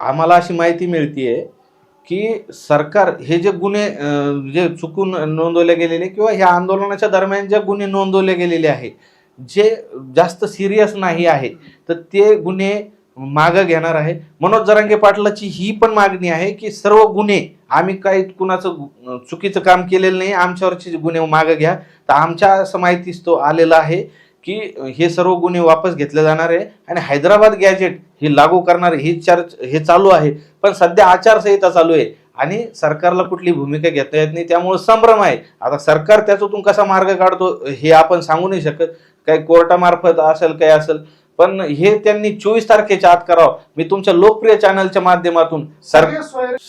आम्हाला अशी माहिती मिळतीये की सरकार हे जे गुन्हे जे चुकून नोंदवले गेलेले किंवा ह्या आंदोलनाच्या दरम्यान जे गुन्हे नोंदवले गेलेले आहे जे जास्त सिरियस नाही आहे तर ते गुन्हे मागं घेणार आहे. मनोज जरांगे पाटलाची ही पण मागणी आहे की सर्व गुन्हे आम्ही काही कुणाचं चुकीचं काम केलेलं नाही आमच्यावरचे जे गुन्हे मागं घ्या. तर आमच्या असं माहितीच तो आलेला आहे की हे सर्व गुन्हे वापस घेतले जाणार आहे आणि हैदराबाद गॅजेट हे लागू करणार ही चर्च हे चालू आहे. पण सध्या आचारसंहिता चालू आहे आणि सरकारला कुठली भूमिका घेता येत नाही त्यामुळे संभ्रम आहे. आता सरकार त्याच्यातून कसा मार्ग काढतो हे आपण सांगू नाही शकत. काही कोर्टामार्फत असेल काही असेल. पण हे त्यांनी चोवीस तारखेच्या आत करावं. मी तुमच्या लोकप्रिय चॅनलच्या माध्यमातून सर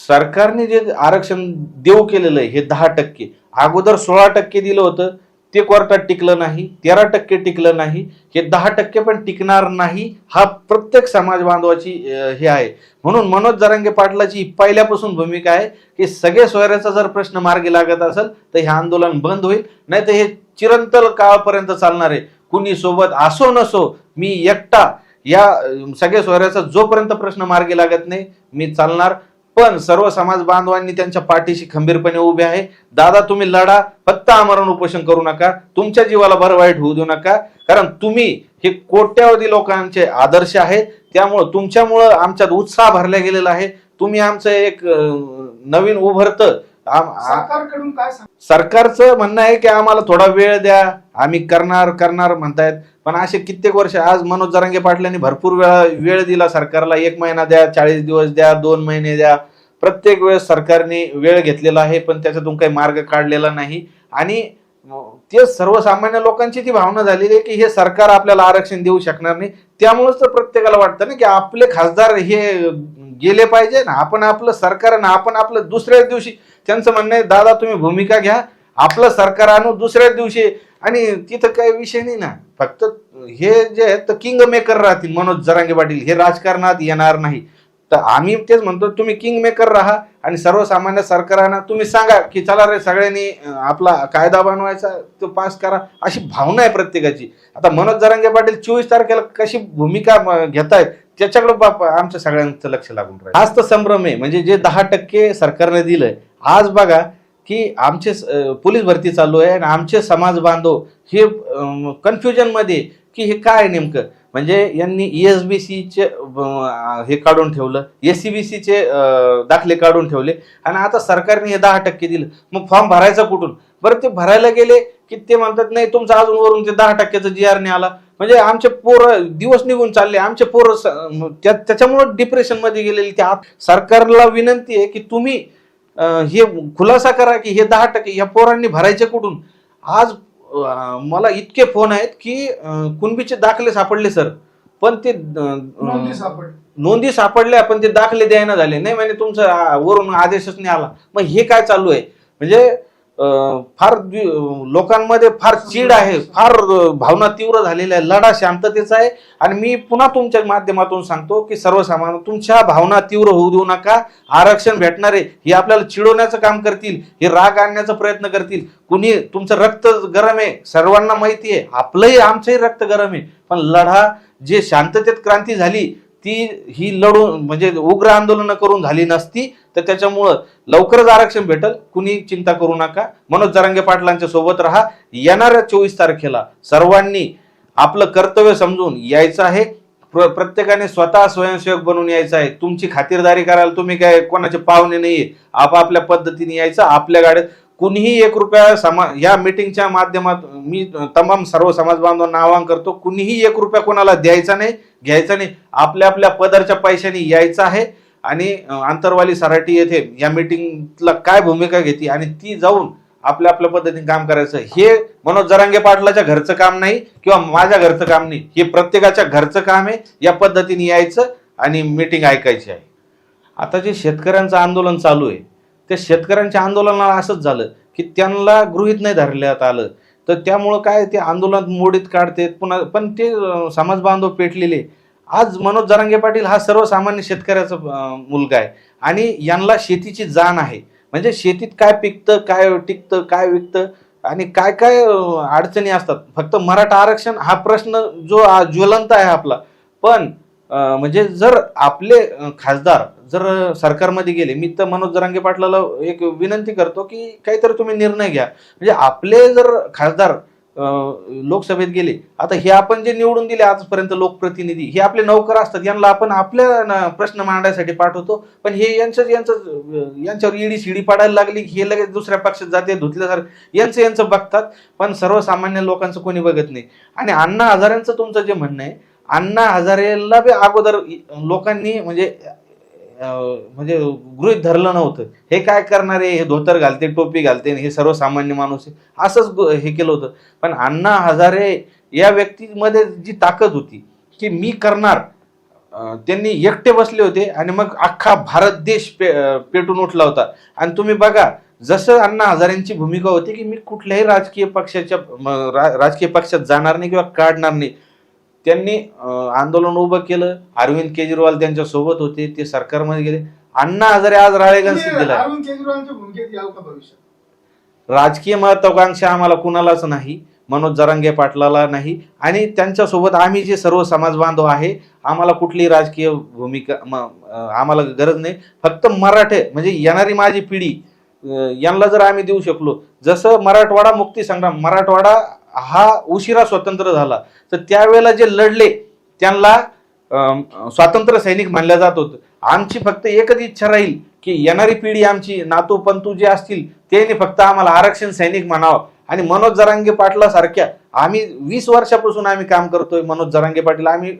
सरकारने जे आरक्षण देऊ केलेलं आहे हे दहा टक्के. अगोदर सोळा टक्के दिलं होतं. ते क्वार्टर टिकलं नाही तेरा टक्के टिकलं नाही हे दहा टक्के पण टिकणार नाही हा प्रत्येक समाज बांधवाची हे आहे. म्हणून मनोज जरांगे पाटलाची पहिल्यापासून भूमिका आहे की सगळे सोयऱ्याचा जर प्रश्न मार्गी लागत असेल तर हे आंदोलन बंद होईल. नाही तर हे चिरंतल काळापर्यंत चालणार आहे. कुणी सोबत असो नसो मी एकटा या सगळ्या सोयऱ्याचा जोपर्यंत प्रश्न मार्गी लागत नाही मी चालणार. पण सर्व समाज बांधवांनी त्यांच्या पाठीशी खंबीरपणे उभे आहे. दादा तुम्ही लढा फक्त आमरण उपोषण करू नका. तुमच्या जीवाला भर वाईट होऊ देऊ नका. कारण तुम्ही हे कोट्यावधी लोकांचे आदर्श आहेत त्यामुळं तुमच्यामुळं आमच्यात उत्साह भरला गेलेला आहे. तुम्ही आमचं एक नवीन उभरतं आम- आ- सरकारकडून काय सांग सरकारचं म्हणणं आहे की आम्हाला थोडा वेळ द्या. आम्ही करणार करणार म्हणतायत. पण असे कित्येक वर्ष आज मनोज जरांगे पाटलांनी भरपूर वेळा वेळ दिला सरकारला. एक महिना द्या चाळीस दिवस द्या दोन महिने द्या. प्रत्येक वेळेस सरकारने वेळ घेतलेला आहे पण त्याच्यातून काही मार्ग काढलेला नाही. आणि अं, ते सर्वसामान्य लोकांची ती भावना झालेली आहे की हे सरकार आपल्याला आरक्षण देऊ शकणार नाही. त्यामुळेच तर प्रत्येकाला वाटतं ना की आपले खासदार हे गेले पाहिजे ना. आपण आपलं सरकार ना आपण आपलं दुसऱ्याच दिवशी त्यांचं म्हणणं आहे दादा तुम्ही भूमिका घ्या आपलं सरकार आणू दुसऱ्याच दिवशी. आणि तिथं काही विषय नाही ना. फक्त हे जे आहेत तर किंग मेकर राहतील मनोज जरांगे पाटील. हे राजकारणात येणार नाही. तर आम्ही तेच म्हणतो तुम्ही किंग मेकर राहा आणि सर्वसामान्य सरकारांना तुम्ही सांगा की चला रे सगळ्यांनी आपला कायदा बनवायचा तो पास करा. अशी भावना आहे प्रत्येकाची. आता मनोज जरांगे पाटील चोवीस तारखेला कशी भूमिका घेतायत त्याच्याकडे बाप आमच्या सगळ्यांचं लक्ष लागून राहील. आज तर संभ्रम आहे. म्हणजे जे दहा टक्के सरकारने दिलंय आज बघा की आमचे पोलीस भरती चालू आहे आणि आमचे समाज बांधव हे कन्फ्युजनमध्ये की हे काय नेमकं? म्हणजे यांनी एस बी सीचे हे काढून ठेवलं ए सी बी सीचे दाखले काढून ठेवले आणि आता सरकारने हे दहा टक्के दिलं. मग फॉर्म भरायचा कुठून? बरं ते भरायला गेले की ते म्हणतात नाही तुमचं अजून वरून ते दहा टक्क्याचं जी आर आला. म्हणजे आमचे पोरं दिवस निघून चालले. आमचे पोरं स- त्या- त्याच्यामुळं डिप्रेशनमध्ये गेलेले ते. सरकारला विनंती आहे की तुम्ही हे खुलासा करा की हे दहा टक्के या पोरांनी भरायचे कुठून? आज मला इतके फोन आहेत की कुणबीचे दाखले सापडले सर. पण ते नोंदी सापड नोंदी सापडल्या पण ते दाखले द्यायना झाले. नाही म्हणजे तुमचा वरून आदेशच नाही आला. मग हे काय चालू आहे? म्हणजे फार लोकांमध्ये फार चीड आहे फार भावना तीव्र झालेल्या आहे लढा शांततेचा आहे. आणि मी पुन्हा तुमच्या माध्यमातून सांगतो की सर्वसामान्य तुमच्या भावना तीव्र होऊ देऊ नका. आरक्षण भेटणारे हे आपल्याला चिडवण्याचं काम करतील हे राग आणण्याचा प्रयत्न करतील. कुणी तुमचं रक्त गरम आहे सर्वांना माहिती आहे आपलंही आमचंही रक्त गरम आहे. पण लढा जे शांततेत क्रांती झाली ती ही लढून म्हणजे उग्र आंदोलनं करून झाली नसती तर त्याच्यामुळं लवकरच आरक्षण भेटल. कुणी चिंता करू नका. मनोज जरांगे पाटलांच्या सोबत राहा. येणाऱ्या चोवीस तारखेला सर्वांनी आपलं कर्तव्य समजून यायचं आहे. प्र- प्रत्येकाने स्वतः स्वयंसेवक बनून यायचं आहे. तुमची खातिरदारी करायला तुम्ही काय कोणाचे पाहुणे नाहीये. आपापल्या पद्धतीने यायचं आपल्या गाड्यात कुणीही एक रुपया समा या मीटिंगच्या माध्यमात मी तमाम सर्व समाज बांधवांना आवाहन करतो कुणीही एक रुपया कोणाला द्यायचा नाही घ्यायचा नाही. आपल्या आपल्या पदरच्या पैशाने यायचं आहे आणि आंतरवाली सराटी येथे या मीटिंगला काय भूमिका घेते आणि ती जाऊन आपल्या आपल्या पद्धतीने काम करायचं. हे मनोज जरांगे पाटलाच्या घरचं काम नाही किंवा माझ्या घरचं काम नाही. हे प्रत्येकाच्या घरचं काम आहे या पद्धतीने यायचं आणि मीटिंग ऐकायची आहे. आता जे शेतकऱ्यांचं आंदोलन चालू आहे त्या शेतकऱ्यांच्या आंदोलनाला असंच झालं की त्यांना गृहित नाही धरण्यात आलं. तर त्यामुळं काय ते आंदोलन मोडीत काढते पुन्हा पण ते समाजबांधव समाज बांधव पेटलेले. आज मनोज जरांगे पाटील हा सर्वसामान्य शेतकऱ्याचा मुलगा आहे. आणि यांना शेतीची जाण आहे. म्हणजे शेतीत काय पिकतं काय टिकतं काय विकतं आणि काय काय अडचणी असतात. फक्त मराठा आरक्षण हा प्रश्न जो ज्वलंत आहे आपला. पण म्हणजे जर आपले खासदार जर सरकारमध्ये गेले मी तर मनोज जरांगे पाटलाला एक विनंती करतो की काहीतरी तुम्ही निर्णय घ्या. म्हणजे आपले जर खासदार लोकसभेत गेले आता हे आपण जे निवडून दिले आजपर्यंत लोकप्रतिनिधी हे आपले नौकर असतात यांना आपण आपल्या न- प्रश्न मांडायसाठी पाठवतो पण हे यांचं यांचं यांच्यावर ईडी शिडी पाडायला लागली हे लगेच दुसऱ्या पक्षात जाते धुतल्यासारखं यांचं यांचं बघतात पण सर्वसामान्य लोकांचं कोणी बघत नाही. आणि अण्णा हजारांचं तुमचं जे म्हणणं आहे अण्णा हजारेला बी अगोदर लोकांनी म्हणजे म्हणजे गृहित धरलं नव्हतं. हे काय करणारे हे धोतर घालते टोपी घालते हे सर्वसामान्य माणूस आहे. असंच हे केलं होतं. पण अण्णा हजारे या व्यक्तीमध्ये जी ताकद होती की मी करणार त्यांनी एकटे बसले होते आणि मग अख्खा भारत देश पे पेटून उठला होता. आणि तुम्ही बघा जसं अण्णा हजारेंची भूमिका होती की मी कुठल्याही राजकीय पक्षाच्या रा- राजकीय पक्षात जाणार नाही किंवा काढणार नाही. त्यांनी आंदोलन उभं केलं. अरविंद केजरीवाल त्यांच्यासोबत होते ते सरकारमध्ये गेले. अण्णा हजारे आज राळेगण तुम्ही सिद्धीला. अरविंद केजरीवालच्या भूमिकेत याल का भविष्यात? राजकीय महत्वाकांक्षा आम्हाला कुणालाच नाही मनोज जरांगे पाटलाला नाही. आणि त्यांच्यासोबत आम्ही जे सर्व समाज बांधव आहे आम्हाला कुठलीही राजकीय भूमिका आम्हाला गरज नाही. फक्त मराठे म्हणजे येणारी माझी पिढी यांना जर आम्ही देऊ शकलो जसं मराठवाडा मुक्ती संग्राम मराठवाडा हा उशिरा स्वतंत्र झाला. तर त्यावेळेला जे लढले त्यांना स्वातंत्र्य सैनिक मानलं जात होतं. आमची फक्त एकच इच्छा राहील की येणारी पिढी आमची नातू पंतू जे असतील त्यांनी फक्त आम्हाला आरक्षण सैनिक म्हणावं. आणि मनोज जरांगे पाटला सारख्या आम्ही वीस वर्षापासून आम्ही काम करतोय मनोज जरांगे पाटील. आम्ही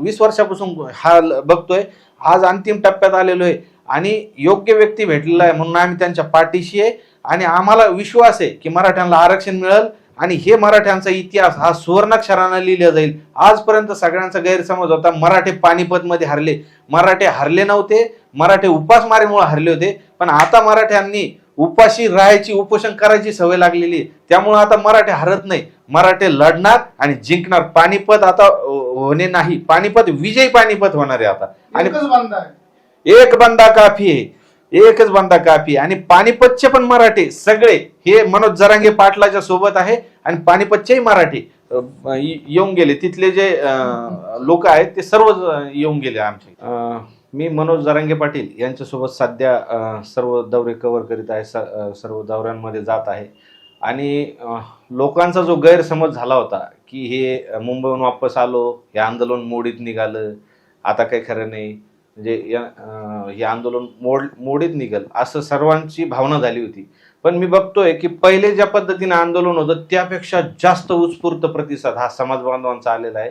वीस वर्षापासून हा ल- बघतोय. आज अंतिम टप्प्यात आलेलो आहे. आणि योग्य व्यक्ती भेटलेला आहे म्हणून आम्ही त्यांच्या पाठीशी आहे. आणि आम्हाला विश्वास आहे की मराठ्यांना आरक्षण मिळेल. आणि हे मराठ्यांचा इतिहास हा सुवर्णाक्षरानं लिहिला जाईल. आजपर्यंत सगळ्यांचा गैरसमज होता. मराठे पानिपत मध्ये हरले. मराठे हरले नव्हते. मराठे उपासमारीमुळे हरले होते. पण आता मराठ्यांनी उपाशी राहायची उपोषण करायची सवय लागलेली. त्यामुळे आता मराठे हरत नाही. मराठे लढणार आणि जिंकणार. पानिपत आता होणे नाही. पानिपत विजयी पानिपत होणार आहे आता. आणि एक बंदा काफी आहे. एकच बंदा काफी आणि पानिपतचे पण मराठी सगळे. हे मनोज जरांगे पाटलाच्या सोबत आहे आणि पानिपतचेही मराठी. येऊन गेले. तिथले जे लोक आहेत ते सर्व येऊन गेले आमचे. मी मनोज जरांगे पाटील यांच्यासोबत सध्या सर्व दौरे कव्हर करीत आहे. स- सर्व दौऱ्यांमध्ये जात आहे. आणि लोकांचा जो गैरसमज झाला होता की हे मुंबईहून वापस आलो हे आंदोलन मोडीत निघालं आता काही खरं नाही. म्हणजे या हे आंदोलन मोड मोडीत निघल. असं सर्वांची भावना झाली होती. पण मी बघतोय की पहिले ज्या पद्धतीने आंदोलन होतं त्यापेक्षा जास्त उत्स्फूर्त प्रतिसाद हा समाज बांधवांचा आलेला आहे.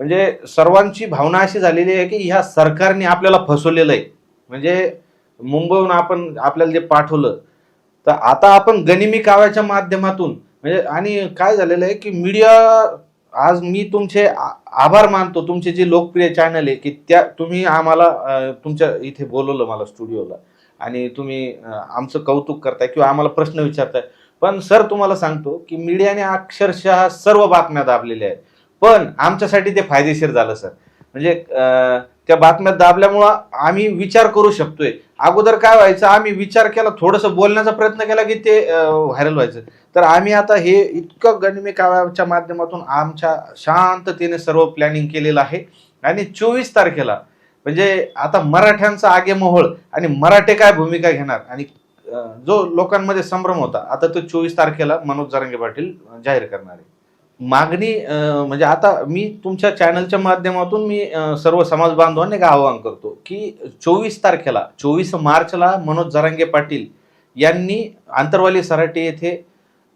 म्हणजे सर्वांची भावना अशी झालेली आहे की ह्या सरकारने आपल्याला फसवलेलं आहे. म्हणजे मुंबईहून आपण आपल्याला जे पाठवलं तर आता आपण गनिमी काव्याच्या माध्यमातून म्हणजे आणि काय झालेलं आहे की मीडिया आज मी तुमचे आ- आभार मानतो. तुमचे जे लोकप्रिय चॅनल आहे की त्या तुम्ही आम्हाला तुमच्या इथे बोलवलं मला स्टुडिओला आणि तुम्ही आमचं कौतुक करताय किंवा आम्हाला प्रश्न विचारताय. पण सर तुम्हाला सांगतो की मीडियाने अक्षरशः सर्व बातम्या दाबलेल्या आहेत. पण आमच्यासाठी ते फायदेशीर झालं सर. म्हणजे त्या बातम्या दाबल्यामुळं आम्ही विचार करू शकतोय. अगोदर काय व्हायचं आम्ही विचार केला थोडंसं बोलण्याचा प्रयत्न केला की ते व्हायरल व्हायचं. तर आम्ही आता हे इतकं गणिमी काव्याच्या माध्यमातून आमच्या शांततेने सर्व प्लॅनिंग केलेलं आहे. आणि चोवीस तारखेला म्हणजे आता मराठ्यांचा आगेमोहोळ आणि मराठे काय भूमिका घेणार? आणि जो लोकांमध्ये संभ्रम होता आता तो चोवीस तारखेला मनोज जरांगे पाटील जाहीर करणार आहे. मागणी म्हणजे आता मी तुमच्या चॅनलच्या माध्यमातून मी सर्व समाज बांधवांनी एक आवाहन करतो की चोवीस तारखेला चोवीस मार्चला मनोज जरांगे पाटील यांनी आंतरवाली सराटी येथे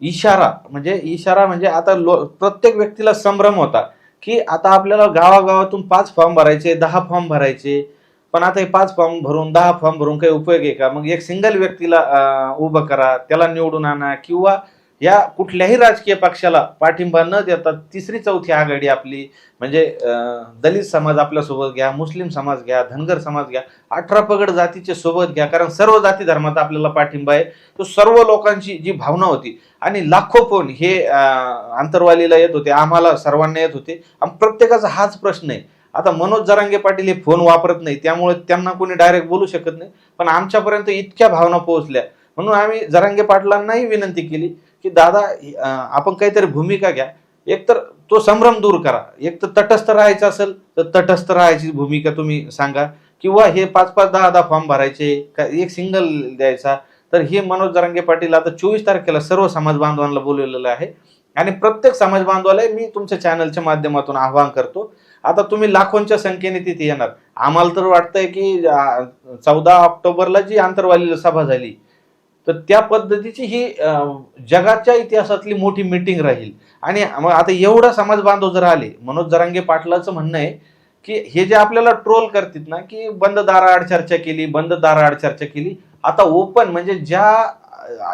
इशारा म्हणजे इशारा म्हणजे आता लो प्रत्येक व्यक्तीला संभ्रम होता की आता आपल्याला गावागावातून पाच फॉर्म भरायचे दहा फॉर्म भरायचे पण आता हे पाच फॉर्म भरून दहा फॉर्म भरून काही उपयोग आहे का? मग एक सिंगल व्यक्तीला उभं करा त्याला निवडून आणा किंवा या कुठल्याही राजकीय पक्षाला पाठिंबा न देता तिसरी चौथी आघाडी आपली म्हणजे दलित समाज आपल्यासोबत घ्या मुस्लिम समाज घ्या धनगर समाज घ्या अठरा पगड जातीचे सोबत घ्या कारण सर्व जाती धर्मात आपल्याला पाठिंबा आहे. तो सर्व लोकांची जी भावना होती आणि लाखो फोन हे आंतरवालीला येत होते आम्हाला सर्वांना येत होते. आणि प्रत्येकाचा हाच प्रश्न आहे. आता मनोज जरांगे पाटील हे फोन वापरत नाही त्यामुळे त्यांना कोणी डायरेक्ट बोलू शकत नाही. पण आमच्यापर्यंत इतक्या भावना पोहोचल्या. म्हणून आम्ही जरांगे पाटलांनाही विनंती केली की दादा आपण काहीतरी भूमिका घ्या. एकतर तो संभ्रम दूर करा. एक तर तटस्थ राहायचं असेल तर तटस्थ राहायची भूमिका तुम्ही सांगा. किंवा हे पाच पाच दहा दहा फॉर्म भरायचे का एक सिंगल द्यायचा तर हे मनोज जरांगे पाटील आता चोवीस तारखेला सर्व समाज बांधवांना बोलवलेलं आहे. आणि प्रत्येक समाज बांधवाला मी तुमच्या चॅनलच्या माध्यमातून आवाहन करतो. आता तुम्ही लाखोंच्या संख्येने तिथे येणार. आम्हाला तर वाटतंय की चौदा ऑक्टोबरला जी आंतरवालीला सभा झाली तर त्या पद्धतीची ही जगाच्या इतिहासातली मोठी मीटिंग राहील. आणि मग आता एवढा समाज बांधव जर आले मनोज जरांगे पाटलाचं म्हणणं आहे की हे जे आपल्याला ट्रोल करतात ना की बंद दाराआड चर्चा केली बंद दाराआड चर्चा केली आता ओपन म्हणजे ज्या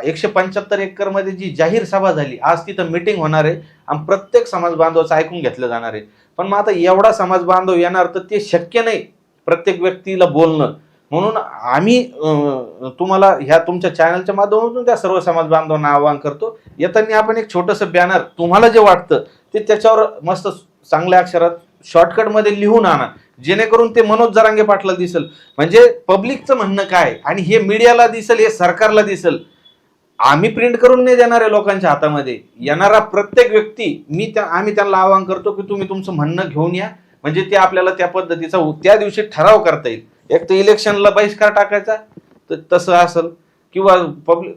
एकशे पंच्याहत्तर एकरमध्ये जी जाहीर सभा झाली आज तिथं मिटिंग होणार आहे आणि प्रत्येक समाज बांधवाचं ऐकून घेतलं जाणार आहे. पण मग आता एवढा समाज बांधव येणार तर ते शक्य नाही प्रत्येक व्यक्तीला बोलणं. म्हणून आम्ही तुम्हाला ह्या तुमच्या चॅनलच्या माध्यमातून त्या सर्व समाज बांधवांना आवाहन करतो. येताना आपण एक छोटंसं बॅनर तुम्हाला जे वाटतं ते त्याच्यावर मस्त चांगल्या अक्षरात शॉर्टकटमध्ये लिहून आणा. जेणेकरून ते मनोज जरांगे पाटला दिसल. म्हणजे पब्लिकचं म्हणणं काय? आणि हे मीडियाला दिसल हे सरकारला दिसल. आम्ही प्रिंट करून नाही देणार आहे लोकांच्या हातामध्ये. येणारा प्रत्येक व्यक्ती मी त्या आम्ही त्यांना आवाहन करतो की तुम्ही तुमचं म्हणणं घेऊन या. म्हणजे ते आपल्याला त्या पद्धतीचा त्या दिवशी ठराव करता येईल. एक तर इलेक्शनला बहिष्कार टाकायचा तर तसं असेल. किंवा पब्लिक